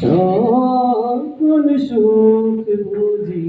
সকল সুখ বুঝি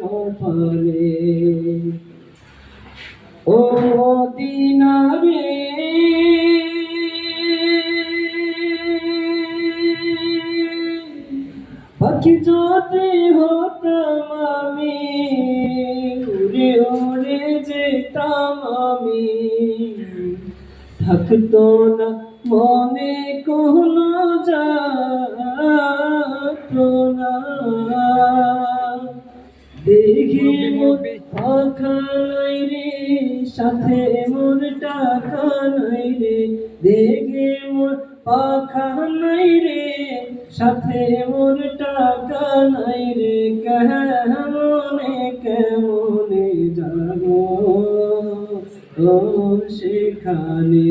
কপালে ও দিনারে, পাখি যদি হতাম আমি, উড়ে উড়ে যেতাম আমি। থাকতো না মনে কোনো যাতনা দেখি নাই রে সাথে মোর টাকা নাই রে। দেখে মোর পাখা নাই রে সাথে মোর টাকা নাই রে। কেমনে কেমনে যাব ও সেখানে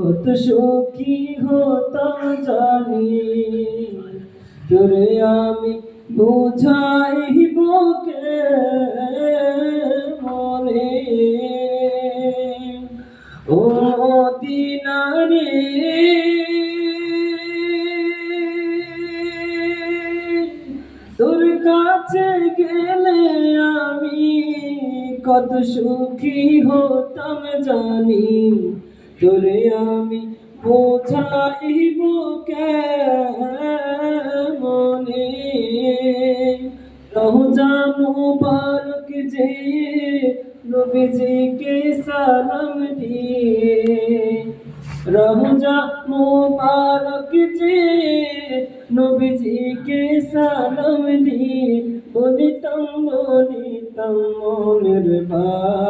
কত সুখী হতাম জানি। তোরে আমি বুঝাইব কে মনে। ও দিনারে তোর কাছে গেলে আমি কত সুখী হতাম জানি। তোরে আমি বোঝাইব মনে রোজা মুবারক যে নবীজিকে সালাম দিয়ে, রোজা মুবারক যে নবীজিকে সালাম দিয়ে, বলিতাম বলিতাম মনের বাসনা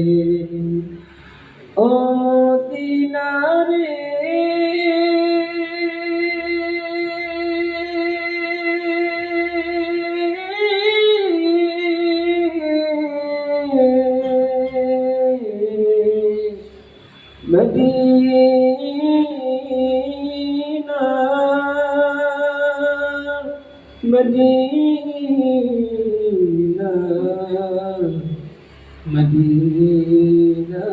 মদিনা মদিনা মদিনা